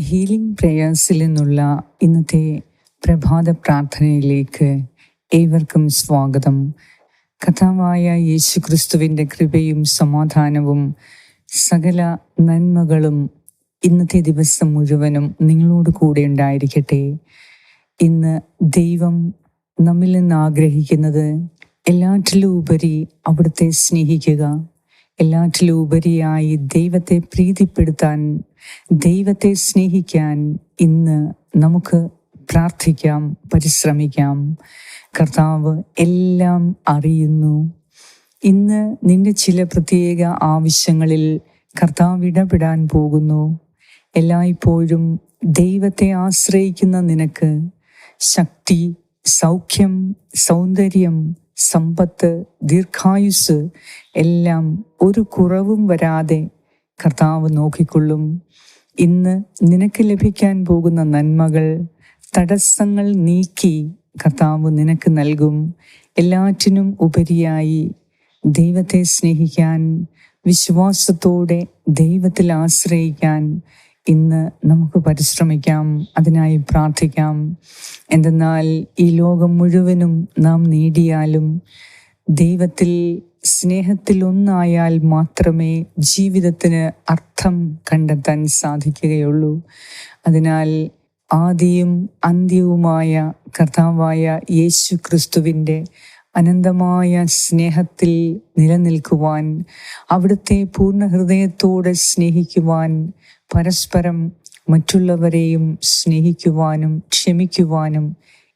Healing പ്രേയേഴ്സിൽ നിന്നുള്ള ഇന്നത്തെ പ്രഭാത പ്രാർത്ഥനയിലേക്ക് ഏവർക്കും സ്വാഗതം. കഥാവായ യേശു ക്രിസ്തുവിന്റെ കൃപയും സമാധാനവും സകല നന്മകളും ഇന്നത്തെ ദിവസം മുഴുവനും നിങ്ങളോട് കൂടെ ഉണ്ടായിരിക്കട്ടെ. ഇന്ന് ദൈവം നമ്മിൽ നിന്ന് ആഗ്രഹിക്കുന്നത് എല്ലാറ്റിലും ഉപരി അവിടുത്തെ സ്നേഹിക്കുക എല്ലാറ്റിലും ഉപരിയായി ദൈവത്തെ പ്രീതിപ്പെടുത്താൻ ദൈവത്തെ സ്നേഹിക്കാൻ ഇന്ന് നമുക്ക് പ്രാർത്ഥിക്കാം പരിശ്രമിക്കാം. കർത്താവ് എല്ലാം അറിയുന്നു. ഇന്ന് നിന്റെ ചില പ്രത്യേക ആവശ്യങ്ങളിൽ കർത്താവ് ഇടപെടാൻ പോകുന്നു. എല്ലായ്പ്പോഴും ദൈവത്തെ ആശ്രയിക്കുന്ന നിനക്ക് ശക്തി സൗഖ്യം സൗന്ദര്യം സമ്പത്ത് ദീർഘായുസ് എല്ലാം ഒരു കുറവും വരാതെ കർത്താവ് നോക്കിക്കൊള്ളും. ഇന്ന് നിനക്ക് ലഭിക്കാൻ പോകുന്ന നന്മകൾ തടസ്സങ്ങൾ നീക്കി കർത്താവ് നിനക്ക് നൽകും. എല്ലാറ്റിനും ഉപരിയായി ദൈവത്തെ സ്നേഹിക്കാൻ വിശ്വാസത്തോടെ ദൈവത്തിൽ ആശ്രയിക്കാൻ ഇന്ന് നമുക്ക് പരിശ്രമിക്കാം അതിനായി പ്രാർത്ഥിക്കാം. എന്തെന്നാൽ ഈ ലോകം മുഴുവനും നാം നേടിയാലും ദൈവത്തിൽ സ്നേഹത്തിൽ ഒന്നായാൽ മാത്രമേ ജീവിതത്തിന് അർത്ഥം കണ്ടെത്താൻ സാധിക്കുകയുള്ളൂ. അതിനാൽ ആദിയും അന്ത്യവുമായ കർത്താവായ യേശു ക്രിസ്തുവിന്റെ അനന്തമായ സ്നേഹത്തിൽ നിലനിൽക്കുവാൻ അവിടുത്തെ പൂർണ ഹൃദയത്തോടെ സ്നേഹിക്കുവാൻ പരസ്പരം മറ്റുള്ളവരെയും സ്നേഹിക്കുവാനും ക്ഷമിക്കുവാനും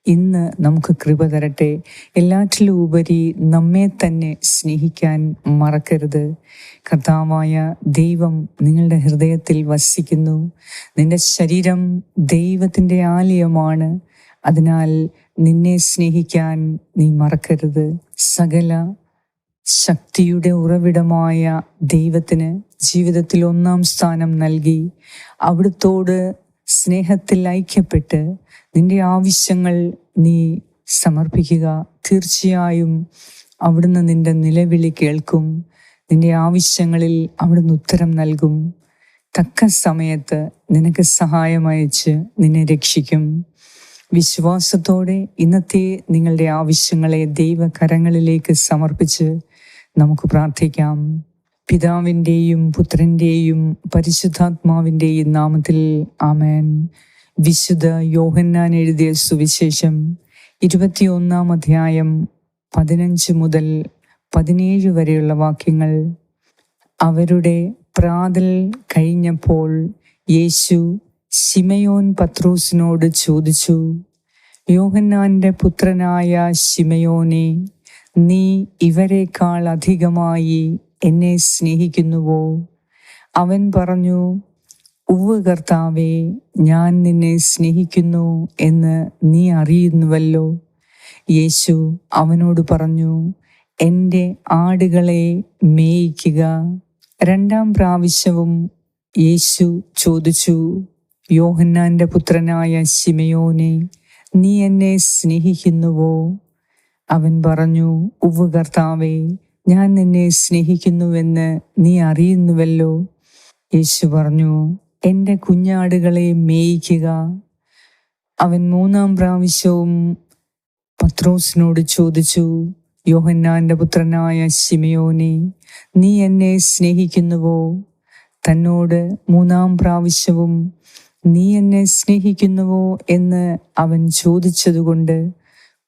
ഇന്ന് നമുക്ക് കൃപ തരട്ടെ. എല്ലാറ്റിലുപരി നമ്മെ തന്നെ സ്നേഹിക്കാൻ മറക്കരുത്. കർത്താവായ ദൈവം നിങ്ങളുടെ ഹൃദയത്തിൽ വസിക്കുന്നു. നിന്റെ ശരീരം ദൈവത്തിന്റെ ആലയമാണ്. അതിനാൽ നിന്നെ സ്നേഹിക്കാൻ നീ മറക്കരുത്. സകല ശക്തിയുടെ ഉറവിടമായ ദൈവത്തിന് ജീവിതത്തിൽ ഒന്നാം സ്ഥാനം നൽകി. അവിടുത്തോട് സ്നേഹത്തിൽ ഐക്യപ്പെട്ട് നിന്റെ ആവശ്യങ്ങൾ നീ സമർപ്പിക്കുക. തീർച്ചയായും അവിടുന്ന് നിന്റെ നിലവിളി കേൾക്കും. നിന്റെ ആവശ്യങ്ങളിൽ അവിടുന്ന് ഉത്തരം നൽകും. തക്ക സമയത്ത് നിനക്ക് സഹായമയച്ച് നിന്നെ രക്ഷിക്കും. വിശ്വാസത്തോടെ ഇന്നത്തെ നിങ്ങളുടെ ആവശ്യങ്ങളെ ദൈവകരങ്ങളിലേക്ക് സമർപ്പിച്ച് നമുക്ക് പ്രാർത്ഥിക്കാം. പിതാവിന്റെയും പുത്രന്റെയും പരിശുദ്ധാത്മാവിന്റെയും നാമത്തിൽ ആമേൻ. വിശുദ്ധ യോഹന്നാൻ എഴുതിയ സുവിശേഷം ഇരുപത്തിയൊന്നാം അധ്യായം പതിനഞ്ച് മുതൽ പതിനേഴ് വരെയുള്ള വാക്യങ്ങൾ. അവരുടെ പ്രാതൽ കഴിഞ്ഞപ്പോൾ യേശു ശിമയോൻ പത്രൂസിനോട് ചോദിച്ചു യോഹന്നാന്റെ പുത്രനായ ശിമയോനെ നീ ഇവരെക്കാൾ അധികമായി എന്നെ സ്നേഹിക്കുന്നുവോ? അവൻ പറഞ്ഞു ഉവ്വ് കർത്താവേ ഞാൻ നിന്നെ സ്നേഹിക്കുന്നു എന്ന് നീ അറിയുന്നുവല്ലോ. യേശു അവനോട് പറഞ്ഞു എന്റെ ആടുകളെ മേയിക്കുക. രണ്ടാം പ്രാവശ്യവും യേശു ചോദിച്ചു യോഹന്നാന്റെ പുത്രനായ ശിമയോനെ നീ എന്നെ സ്നേഹിക്കുന്നുവോ? അവൻ പറഞ്ഞു ഉവ്വ് കർത്താവേ ഞാൻ നിന്നെ സ്നേഹിക്കുന്നുവെന്ന് നീ അറിയുന്നുവല്ലോ. യേശു പറഞ്ഞു എന്റെ കുഞ്ഞാടുകളെ മേയിക്കുക. അവൻ മൂന്നാം പ്രാവശ്യവും പത്രോസിനോട് ചോദിച്ചു യോഹന്നാന്റെ പുത്രനായ ശിമയോനെ നീ എന്നെ സ്നേഹിക്കുന്നുവോ? തന്നോട് മൂന്നാം പ്രാവശ്യവും നീ എന്നെ സ്നേഹിക്കുന്നുവോ? എന്ന് അവൻ ചോദിച്ചതുകൊണ്ട്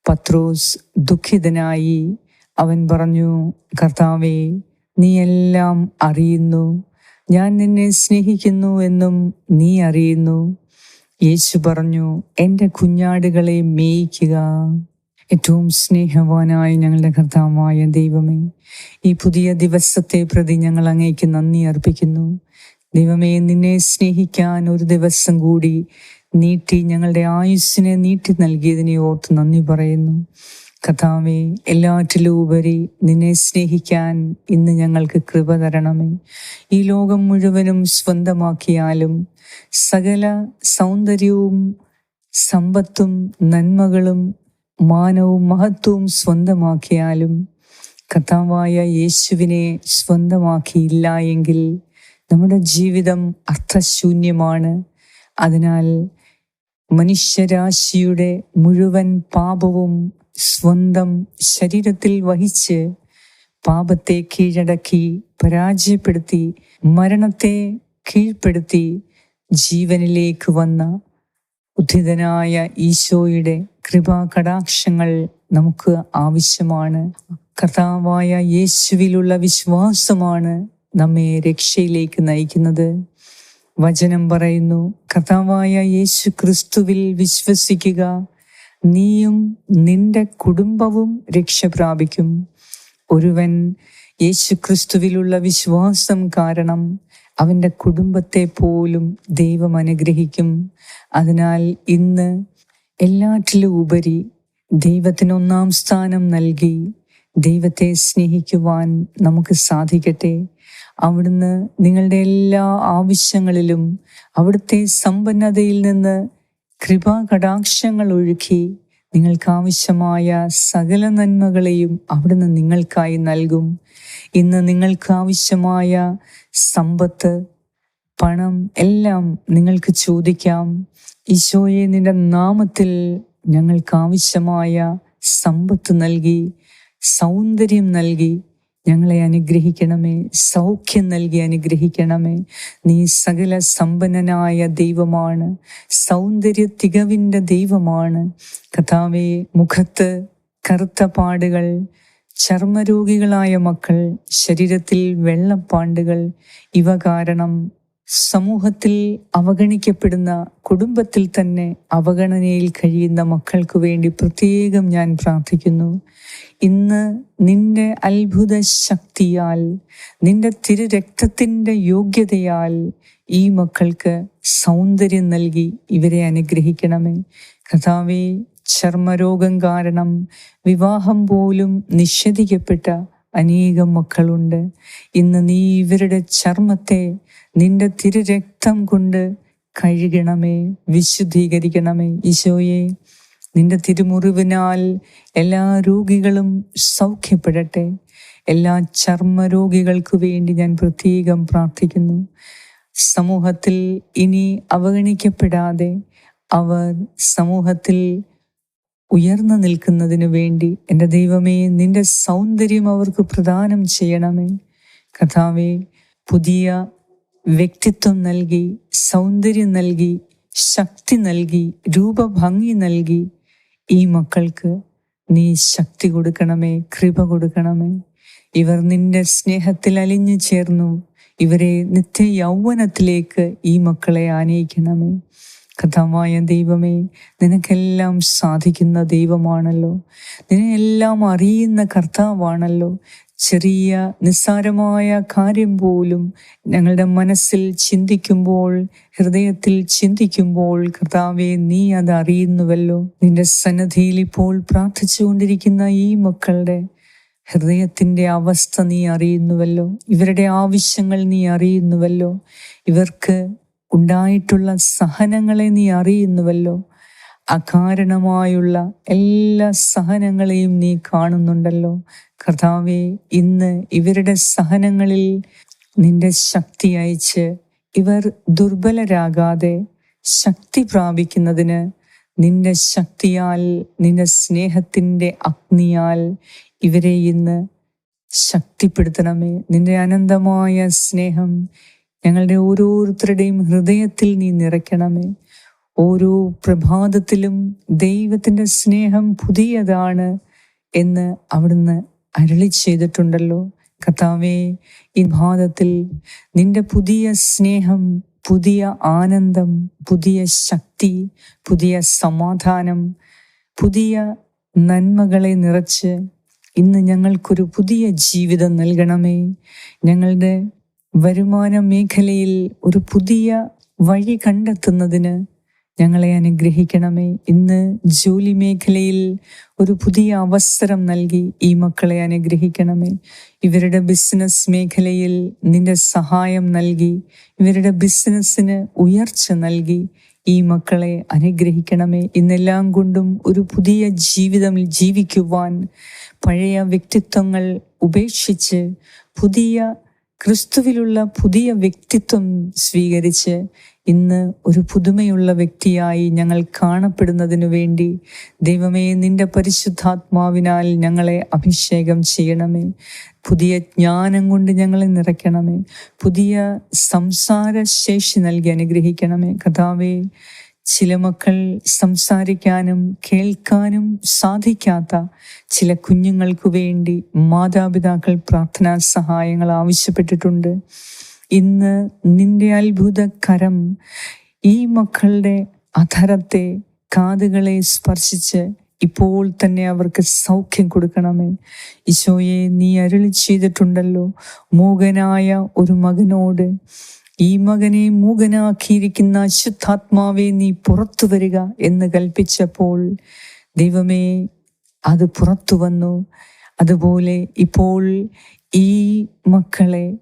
പത്രോസ് ദുഃഖിതനായി അവൻ പറഞ്ഞു കർത്താവേ നീ എല്ലാം അറിയുന്നു. ഞാൻ നിന്നെ സ്നേഹിക്കുന്നു എന്നും നീ അറിയുന്നു. യേശു പറഞ്ഞു എന്റെ കുഞ്ഞാടുകളെ മേയിക്കുക. ഏറ്റവും സ്നേഹവാനായ ഞങ്ങളുടെ കർത്താവായ ദൈവമേ ഈ പുതിയ ദിവസത്തെ പ്രതി ഞങ്ങൾ അങ്ങേക്ക് നന്ദി അർപ്പിക്കുന്നു. ദൈവമേ നിന്നെ സ്നേഹിക്കാൻ ഒരു ദിവസം കൂടി നീട്ടി ഞങ്ങളുടെ ആയുസ്സിനെ നീട്ടി നൽകിയതിനെ ഓർത്ത് നന്ദി പറയുന്നു. കഥാവേ എല്ലാറ്റിലും ഉപരി നിന്നെ സ്നേഹിക്കാൻ ഇന്ന് ഞങ്ങൾക്ക് കൃപ തരണമേ. ഈ ലോകം മുഴുവനും സ്വന്തമാക്കിയാലും സകല സൗന്ദര്യവും സമ്പത്തും നന്മകളും മാനവും മഹത്വവും സ്വന്തമാക്കിയാലും കഥാവായ യേശുവിനെ സ്വന്തമാക്കിയില്ല എങ്കിൽ നമ്മുടെ ജീവിതം അർത്ഥശൂന്യമാണ്. അതിനാൽ മനുഷ്യരാശിയുടെ മുഴുവൻ പാപവും സ്വന്തം ശരീരത്തിൽ വഹിച്ച് പാപത്തെ കീഴടക്കി പരാജയപ്പെടുത്തി മരണത്തെ കീഴ്പ്പെടുത്തി ജീവനിലേക്ക് വന്ന ഉദ്ധിതനായ ഈശോയുടെ കൃപാകടാക്ഷങ്ങൾ നമുക്ക് ആവശ്യമാണ്. കർത്താവായ യേശുവിലുള്ള വിശ്വാസമാണ് നമ്മെ രക്ഷയിലേക്ക് നയിക്കുന്നത്. വചനം പറയുന്നു കർത്താവായ യേശു ക്രിസ്തുവിൽ വിശ്വസിക്കുക നീയും നിന്റെ കുടുംബവും രക്ഷ പ്രാപിക്കും. ഒരുവൻ യേശുക്രിസ്തുവിലുള്ള വിശ്വാസം കാരണം അവന്റെ കുടുംബത്തെ പോലും ദൈവം അനുഗ്രഹിക്കും. അതിനാൽ ഇന്ന് എല്ലാറ്റിലും ഉപരി ദൈവത്തിന് ഒന്നാം സ്ഥാനം നൽകി ദൈവത്തെ സ്നേഹിക്കുവാൻ നമുക്ക് സാധിക്കട്ടെ. അവിടുന്ന് നിങ്ങളുടെ എല്ലാ ആവശ്യങ്ങളിലും അവിടുത്തെ സമ്പന്നതയിൽ നിന്ന് കൃപാകടാക്ഷങ്ങൾ ഒഴുക്കി നിങ്ങൾക്കാവശ്യമായ സകല നന്മകളെയും അവിടുന്ന് നിങ്ങൾക്കായി നൽകും. ഇന്ന് നിങ്ങൾക്കാവശ്യമായ സമ്പത്ത് പണം എല്ലാം നിങ്ങൾക്ക് ചോദിക്കാം. ഈശോയെ നിന്റെ നാമത്തിൽ ഞങ്ങൾക്കാവശ്യമായ സമ്പത്ത് നൽകി സൗന്ദര്യം നൽകി ഞങ്ങളെ അനുഗ്രഹിക്കണമേ. സൗഖ്യം നൽകി അനുഗ്രഹിക്കണമേ. നീ സകല സമ്പന്നനായ ദൈവമാണ്. സൗന്ദര്യ തികവിന്റെ ദൈവമാണ്. കഥാവെ മുഖത്ത് കറുത്ത പാടുകൾ ചർമ്മരോഗികളായ മക്കൾ ശരീരത്തിൽ വെള്ളപ്പാണ്ടുകൾ ഇവ കാരണം സമൂഹത്തിൽ അവഗണിക്കപ്പെടുന്ന കുടുംബത്തിൽ തന്നെ അവഗണനയിൽ കഴിയുന്ന മക്കൾക്ക് വേണ്ടി പ്രത്യേകം ഞാൻ പ്രാർത്ഥിക്കുന്നു. ഇന്ന് നിന്റെ അത്ഭുത ശക്തിയാൽ നിന്റെ തിരുരക്തത്തിന്റെ യോഗ്യതയാൽ ഈ മക്കൾക്ക് സൗന്ദര്യം നൽകി ഇവരെ അനുഗ്രഹിക്കണമേ. കഥാവേ ചർമ്മരോഗം കാരണം വിവാഹം പോലും നിഷേധിക്കപ്പെട്ട അനേകം മക്കളുണ്ട്. ഇന്ന് നീ ഇവരുടെ ചർമ്മത്തെ നിന്റെ തിരുരക്തം കൊണ്ട് കഴുകണമേ വിശുദ്ധീകരിക്കണമേ. ഈശോയെ നിന്റെ തിരുമുറിവിനാൽ എല്ലാ രോഗികളും സൗഖ്യപ്പെടട്ടെ. എല്ലാ ചർമ്മ രോഗികൾക്ക് വേണ്ടി ഞാൻ പ്രത്യേകം പ്രാർത്ഥിക്കുന്നു. സമൂഹത്തിൽ ഇനി അവഗണിക്കപ്പെടാതെ അവർ സമൂഹത്തിൽ ഉയർന്നു നിൽക്കുന്നതിനു വേണ്ടി എന്റെ ദൈവമേ നിന്റെ സൗന്ദര്യം അവർക്ക് പ്രദാനം ചെയ്യണമേ. കഥാവെ പുതിയ വ്യക്തിത്വം നൽകി സൗന്ദര്യം നൽകി ശക്തി നൽകി രൂപഭംഗി നൽകി ഈ മക്കൾക്ക് നീ ശക്തി കൊടുക്കണമേ കൃപ കൊടുക്കണമേ. ഇവർ നിന്റെ സ്നേഹത്തിൽ അലിഞ്ഞു ചേർന്നു. ഇവരെ നിത്യ യൗവനത്തിലേക്ക് ഈ മക്കളെ ആനയിക്കണമേ. കഥാമായ ദൈവമേ നിനക്കെല്ലാം സാധിക്കുന്ന ദൈവമാണല്ലോ. നിനെല്ലാം അറിയുന്ന കർത്താവാണല്ലോ. ചെറിയ നിസ്സാരമായ കാര്യം പോലും ഞങ്ങളുടെ മനസ്സിൽ ചിന്തിക്കുമ്പോൾ ഹൃദയത്തിൽ ചിന്തിക്കുമ്പോൾ കർത്താവെ നീ അത് അറിയുന്നുവല്ലോ. നിന്റെ സന്നദ്ധിയിൽ ഇപ്പോൾ പ്രാർത്ഥിച്ചുകൊണ്ടിരിക്കുന്ന ഈ മക്കളുടെ ഹൃദയത്തിന്റെ അവസ്ഥ നീ അറിയുന്നുവല്ലോ. ഇവരുടെ ആവശ്യങ്ങൾ നീ അറിയുന്നുവല്ലോ. ഇവർക്ക് ഉണ്ടായിട്ടുള്ള സഹനങ്ങളെ നീ അറിയുന്നുവല്ലോ. അകാരണമായുള്ള എല്ലാ സഹനങ്ങളെയും നീ കാണുന്നുണ്ടല്ലോ. കർത്താവെ ഇന്ന് ഇവരുടെ സഹനങ്ങളിൽ നിന്റെ ശക്തി അയച്ച് ഇവർ ദുർബലരാകാതെ ശക്തി പ്രാപിക്കുന്നതിന് നിന്റെ ശക്തിയാൽ നിന്റെ സ്നേഹത്തിന്റെ അഗ്നിയാൽ ഇവരെ ഇന്ന് ശക്തിപ്പെടുത്തണമേ. നിന്റെ അനന്തമായ സ്നേഹം ഞങ്ങളുടെ ഓരോരുത്തരുടെയും ഹൃദയത്തിൽ നീ നിറയ്ക്കണമേ. ഓരോ പ്രഭാതത്തിലും ദൈവത്തിന്റെ സ്നേഹം പുതിയതാണ് എന്ന് അവിടുന്ന് അരളി ചെയ്തിട്ടുണ്ടല്ലോ. കഥാവേ ഈ ഭാഗത്തിൽ നിന്റെ പുതിയ സ്നേഹം പുതിയ ആനന്ദം പുതിയ ശക്തി പുതിയ സമാധാനം പുതിയ നന്മകളെ നിറച്ച് ഇന്ന് ഞങ്ങൾക്കൊരു പുതിയ ജീവിതം നൽകണമേ. ഞങ്ങളുടെ വരുമാന മേഖലയിൽ ഒരു പുതിയ വഴി കണ്ടെത്തുന്നതിന് ഞങ്ങളെ അനുഗ്രഹിക്കണമേ. ഇന്ന് ജോലി മേഖലയിൽ ഒരു പുതിയ അവസരം നൽകി ഈ മക്കളെ അനുഗ്രഹിക്കണമേ. ഇവരുടെ ബിസിനസ് മേഖലയിൽ നിന്റെ സഹായം നൽകി ഇവരുടെ ബിസിനസ്സിന് ഉയർച്ച നൽകി ഈ മക്കളെ അനുഗ്രഹിക്കണമേ. ഇന്നെല്ലാം കൊണ്ടും ഒരു പുതിയ ജീവിതം ജീവിക്കുവാൻ പഴയ വ്യക്തിത്വങ്ങൾ ഉപേക്ഷിച്ച് പുതിയ ക്രിസ്തുവിലുള്ള പുതിയ വ്യക്തിത്വം സ്വീകരിച്ച് ഇന്ന് ഒരു പുതുമയുള്ള വ്യക്തിയായി ഞങ്ങൾ കാണപ്പെടുന്നതിനു വേണ്ടി ദൈവമേ നിന്റെ പരിശുദ്ധാത്മാവിനാൽ ഞങ്ങളെ അഭിഷേകം ചെയ്യണമേ. പുതിയ ജ്ഞാനം കൊണ്ട് ഞങ്ങളെ നിറയ്ക്കണമേ. പുതിയ സംസാര ശേഷി നൽകി അനുഗ്രഹിക്കണമേ. കഥാവേ ചില മക്കൾ സംസാരിക്കാനും കേൾക്കാനും സാധിക്കാത്ത ചില കുഞ്ഞുങ്ങൾക്ക് വേണ്ടി മാതാപിതാക്കൾ പ്രാർത്ഥനാ സഹായങ്ങൾ ആവശ്യപ്പെട്ടിട്ടുണ്ട്. ഇന്ന് നിന്റെ അത്ഭുത കരം ഈ മക്കളുടെ അധരത്തെ കാതുകളെ സ്പർശിച്ച് ഇപ്പോൾ തന്നെ അവർക്ക് സൗഖ്യം കൊടുക്കണമേ. ഈശോയെ നീ അരുളി ചെയ്തിട്ടുണ്ടല്ലോ. മൂകനായ ഒരു മകനോട് ഈ മകനെ മൂകനാക്കിയിരിക്കുന്ന അശുദ്ധാത്മാവെ നീ പുറത്തു വരിക എന്ന് കൽപ്പിച്ചപ്പോൾ ദൈവമേ അത് പുറത്തു വന്നു. അതുപോലെ ഇപ്പോൾ ഈ മക്കളെ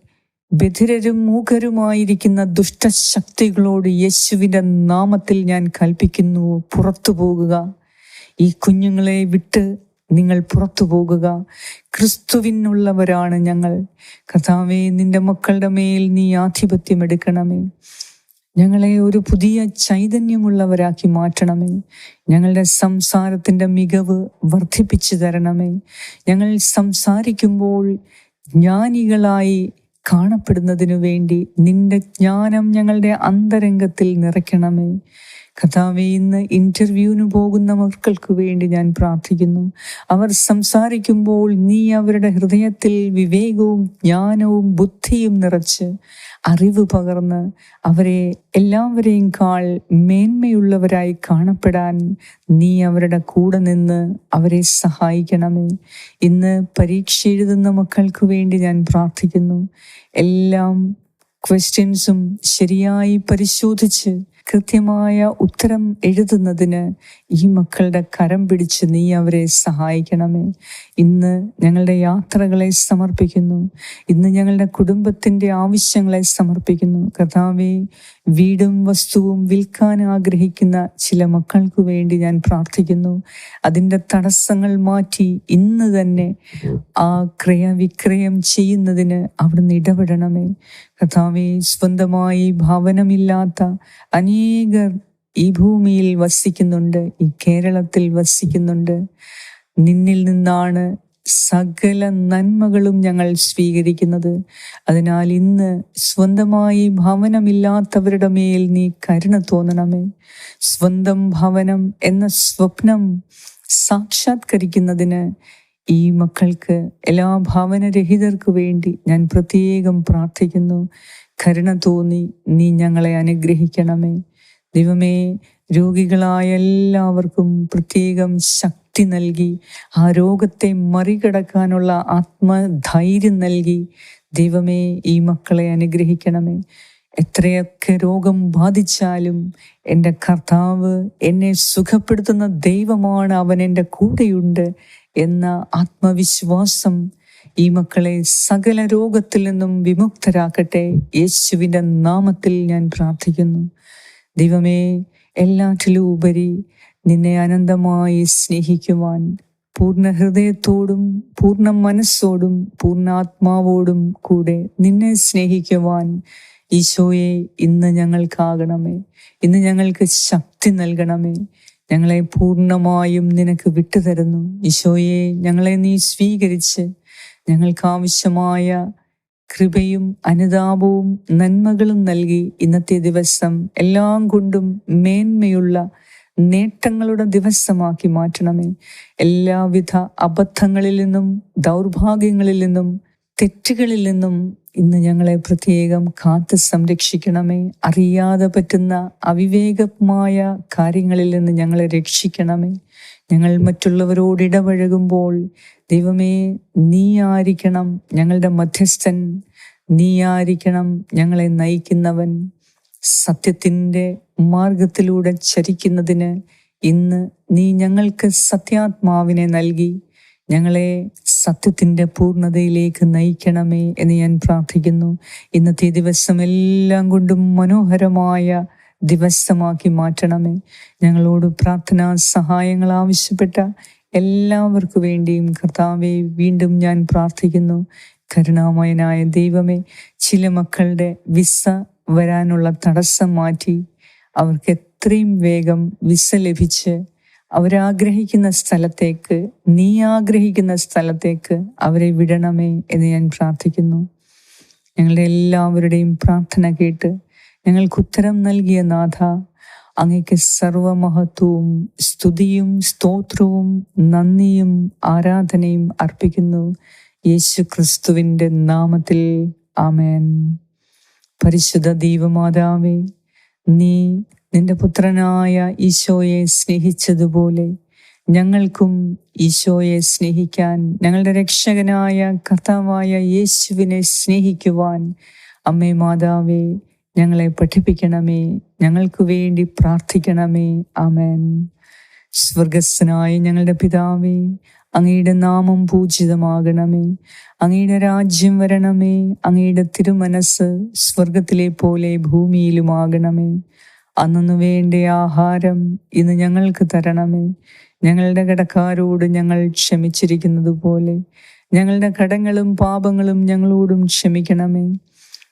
ബധിരരും മൂകരുമായിരിക്കുന്ന ദുഷ്ടശക്തികളോട് യേശുവിന്റെ നാമത്തിൽ ഞാൻ കൽപ്പിക്കുന്നു പുറത്തു പോകുക. ഈ കുഞ്ഞുങ്ങളെ വിട്ട് നിങ്ങൾ പുറത്തു പോകുക. ക്രിസ്തുവിനുള്ളവരാണ് ഞങ്ങൾ. കഥാവേ നിന്റെ മക്കളുടെ മേൽ നീ ആധിപത്യം എടുക്കണമേ. ഞങ്ങളെ ഒരു പുതിയ ചൈതന്യമുള്ളവരാക്കി മാറ്റണമേ. ഞങ്ങളുടെ സംസാരത്തിന്റെ മികവ് വർദ്ധിപ്പിച്ചു തരണമേ. ഞങ്ങൾ സംസാരിക്കുമ്പോൾ ജ്ഞാനികളായി കാണപ്പെടുന്നതിനു വേണ്ടി നിന്റെ ജ്ഞാനം ഞങ്ങളുടെ അന്തരംഗത്തിൽ നിറയ്ക്കണമേ. കഥാവെ ഇന്ന് ഇന്റർവ്യൂവിന് പോകുന്ന മക്കൾക്ക് വേണ്ടി ഞാൻ പ്രാർത്ഥിക്കുന്നു. അവർ സംസാരിക്കുമ്പോൾ നീ അവരുടെ ഹൃദയത്തിൽ വിവേകവും ജ്ഞാനവും ബുദ്ധിയും നിറച്ച് അറിവ് പകർന്ന് അവരെ എല്ലാവരെയും കാൾ മേന്മയുള്ളവരായി കാണപ്പെടാൻ നീ അവരുടെ കൂടെ നിന്ന് അവരെ സഹായിക്കണമേ. ഇന്ന് പരീക്ഷ എഴുതുന്ന മക്കൾക്ക് വേണ്ടി ഞാൻ പ്രാർത്ഥിക്കുന്നു. എല്ലാം ക്വസ്റ്റ്യൻസും ശരിയായി പരിശോധിച്ച് കൃത്യമായ ഉത്തരം എഴുതുന്നതിന് ഈ മക്കളുടെ കരം പിടിച്ച് നീ അവരെ സഹായിക്കണമേ. ഇന്ന് ഞങ്ങളുടെ യാത്രകളെ സമർപ്പിക്കുന്നു. ഇന്ന് ഞങ്ങളുടെ കുടുംബത്തിന്റെ ആവശ്യങ്ങളെ സമർപ്പിക്കുന്നു. കഥാവെ വീടും വസ്തുവും വിൽക്കാൻ ആഗ്രഹിക്കുന്ന ചില മക്കൾക്ക് വേണ്ടി ഞാൻ പ്രാർത്ഥിക്കുന്നു. അതിന്റെ തടസ്സങ്ങൾ മാറ്റി ഇന്ന് തന്നെ ആ ക്രയവിക്രയം ചെയ്യുന്നതിന് അവിടുന്ന് ഇടപെടണമേ. കഥാവെ സ്വന്തമായി ഭവനമില്ലാത്ത അനേകർ ഈ ഭൂമിയിൽ വസിക്കുന്നുണ്ട് ഈ കേരളത്തിൽ വസിക്കുന്നുണ്ട്. നിന്നിൽ നിന്നാണ് സകല നന്മകളും ഞങ്ങൾ സ്വീകരിക്കുന്നത്. അതിനാൽ ഇന്ന് സ്വന്തമായി ഭവനമില്ലാത്തവരുടെ മേൽ നീ കരുണ തോന്നണമേ. സ്വന്തം ഭവനം എന്ന സ്വപ്നം സാക്ഷാത്കരിക്കുന്നതിന് ഈ മക്കൾക്ക് എല്ലാ ഭവനരഹിതർക്ക് വേണ്ടി ഞാൻ പ്രത്യേകം പ്രാർത്ഥിക്കുന്നു. കരുണ തോന്നി നീ ഞങ്ങളെ അനുഗ്രഹിക്കണമേ. ദൈവമേ രോഗികളായ എല്ലാവർക്കും പ്രത്യേകം ശക്തി നൽകി ആ രോഗത്തെ മറികടക്കാനുള്ള ആത്മധൈര്യം നൽകി. ദൈവമേ ഈ മക്കളെ അനുഗ്രഹിക്കണമേ. എത്രയൊക്കെ രോഗം ബാധിച്ചാലും എന്റെ കർത്താവ് എന്നെ സുഖപ്പെടുത്തുന്ന ദൈവമാണ് അവൻ എന്റെ കൂടെയുണ്ട് എന്ന ആത്മവിശ്വാസം ഈ മക്കളെ സകല രോഗത്തിൽ നിന്നും വിമുക്തരാക്കട്ടെ. യേശുവിന്റെ നാമത്തിൽ ഞാൻ പ്രാർത്ഥിക്കുന്നു. ദൈവമേ എല്ലാറ്റിലും ഉപരി നിന്നെ അനന്തമായി സ്നേഹിക്കുവാൻ പൂർണ ഹൃദയത്തോടും പൂർണ മനസ്സോടും പൂർണാത്മാവോടും കൂടെ നിന്നെ സ്നേഹിക്കുവാൻ ഈശോയെ ഇന്ന് ഞങ്ങൾക്കാകണമേ. ഇന്ന് ഞങ്ങൾക്ക് ശക്തി നൽകണമേ. ഞങ്ങളെ പൂർണമായും നിനക്ക് വിട്ടുതരുന്നു. ഈശോയെ ഞങ്ങളെ നീ സ്വീകരിച്ച് ഞങ്ങൾക്ക് ആവശ്യമായ കൃപയും അനുതാപവും നന്മകളും നൽകി ഇന്നത്തെ ദിവസം എല്ലാം കൊണ്ടും മേന്മയുള്ള നേട്ടങ്ങളുടെ ദിവസമാക്കി മാറ്റണമേ. എല്ലാവിധ അബദ്ധങ്ങളിൽ നിന്നും ദൗർഭാഗ്യങ്ങളിൽ നിന്നും തെറ്റുകളിൽ നിന്നും ഇന്ന് ഞങ്ങളെ പ്രത്യേകം കാത്ത് സംരക്ഷിക്കണമേ. അറിയാതെ പറ്റുന്ന അവിവേകമായ കാര്യങ്ങളിൽ നിന്ന് ഞങ്ങളെ രക്ഷിക്കണമേ. ഞങ്ങൾ മറ്റുള്ളവരോട് ഇടപഴകുമ്പോൾ ദൈവമേ നീ ആയിരിക്കണം ഞങ്ങളുടെ മധ്യസ്ഥൻ. നീ ആയിരിക്കണം ഞങ്ങളെ നയിക്കുന്നവൻ. സത്യത്തിന്റെ മാർഗത്തിലൂടെ ചരിക്കുന്നതിന് ഇന്ന് നീ ഞങ്ങൾക്ക് സത്യാത്മാവിനെ നൽകി. ഞങ്ങളെ സത്യത്തിന്റെ പൂർണതയിലേക്ക് നയിക്കണമേ എന്ന് ഞാൻ പ്രാർത്ഥിക്കുന്നു. ഇന്നത്തെ ദിവസം എല്ലാം കൊണ്ടും മനോഹരമായ ദിവസമാക്കി മാറ്റണമേ. ഞങ്ങളോട് പ്രാർത്ഥനാ സഹായങ്ങൾ ആവശ്യപ്പെട്ട എല്ലാവർക്കു വേണ്ടിയും കർത്താവെ വീണ്ടും ഞാൻ പ്രാർത്ഥിക്കുന്നു. കരുണാമയനായ ദൈവമേ ചില മക്കളുടെ വിസ വരാനുള്ള തടസ്സം മാറ്റി അവർക്ക് എത്രയും വേഗം വിസ ലഭിച്ച് അവരാഗ്രഹിക്കുന്ന സ്ഥലത്തേക്ക് നീ ആഗ്രഹിക്കുന്ന സ്ഥലത്തേക്ക് അവരെ വിടണമേ എന്ന് ഞാൻ പ്രാർത്ഥിക്കുന്നു. ഞങ്ങളുടെ എല്ലാവരുടെയും പ്രാർത്ഥന കേട്ട് ഞങ്ങൾക്ക് ഉത്തരം നൽകിയ നാഥ അങ്ങയ്ക്ക് സർവമഹത്വവും സ്തുതിയും സ്തോത്രവും നന്ദിയും ആരാധനയും അർപ്പിക്കുന്നു. യേശു ക്രിസ്തുവിന്റെ നാമത്തിൽ ആമേൻ. പരിശുദ്ധ ദൈവമാതാവേ നീ നിന്റെ പുത്രനായ ഈശോയെ സ്നേഹിച്ചതുപോലെ ഞങ്ങൾക്കും ഈശോയെ സ്നേഹിക്കാൻ ഞങ്ങളുടെ രക്ഷകനായ കർത്താവായ യേശുവിനെ സ്നേഹിക്കുവാൻ. അമ്മേ മാതാവേ ഞങ്ങളെ പഠിപ്പിക്കണമേ. ഞങ്ങൾക്ക് വേണ്ടി പ്രാർത്ഥിക്കണമേ. ആമേൻ. സ്വർഗസ്സനായ ഞങ്ങളുടെ പിതാവേ അങ്ങയുടെ നാമം പൂജിതമാകണമേ. അങ്ങയുടെ രാജ്യം വരണമേ. അങ്ങയുടെ തിരുമനസ് സ്വർഗത്തിലെ പോലെ ഭൂമിയിലുമാകണമേ. അന്നു വേണ്ട ആഹാരം ഇന്ന് ഞങ്ങൾക്ക് തരണമേ. ഞങ്ങളുടെ കടക്കാരോട് ഞങ്ങൾ ക്ഷമിച്ചിരിക്കുന്നത് പോലെ ഞങ്ങളുടെ കടങ്ങളും പാപങ്ങളും ഞങ്ങളോടും ക്ഷമിക്കണമേ.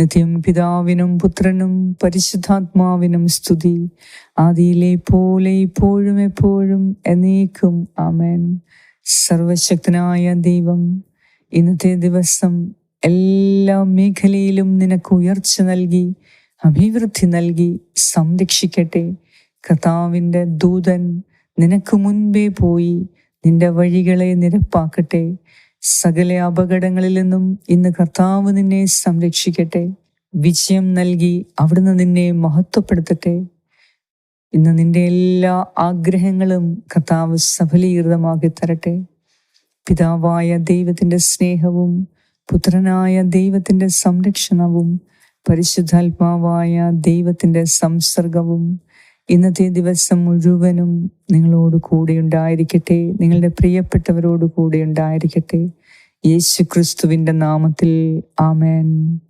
നിത്യം പിതാവിനും പുത്രനും പരിശുദ്ധാത്മാവിനും സ്തുതി. ആദിയിലെ പോലെ ഇപ്പോഴും എപ്പോഴും എന്നേക്കും ആമേൻ. സർവശക്തനായ ദൈവം ഇന്നത്തെ ദിവസം എല്ലാ മേഖലയിലും നിനക്ക് ഉയർച്ച നൽകി അഭിവൃദ്ധി നൽകി സംരക്ഷിക്കട്ടെ. കർത്താവിന്റെ ദൂതൻ നിനക്ക് മുൻപേ പോയി നിന്റെ വഴികളെ നിരപ്പാക്കട്ടെ. സകല അപകടങ്ങളിൽ നിന്നും ഇന്ന് കർത്താവ് നിന്നെ സംരക്ഷിക്കട്ടെ. വിജയം നൽകി അവിടുന്ന് നിന്നെ മഹത്വപ്പെടുത്തട്ടെ. ഇന്ന് നിന്റെ എല്ലാ ആഗ്രഹങ്ങളും കർത്താവ് സഫലീകൃതമാക്കി തരട്ടെ. പിതാവായ ദൈവത്തിന്റെ സ്നേഹവും പുത്രനായ ദൈവത്തിന്റെ സംരക്ഷണവും പരിശുദ്ധാത്മാവായ ദൈവത്തിന്റെ സംസർഗവും ഇന്നത്തെ ദിവസം മുഴുവനും നിങ്ങളോട് കൂടെ ഉണ്ടായിരിക്കട്ടെ. നിങ്ങളുടെ പ്രിയപ്പെട്ടവരോട് കൂടെ ഉണ്ടായിരിക്കട്ടെ. യേശു ക്രിസ്തുവിന്റെ നാമത്തിൽ ആമേൻ.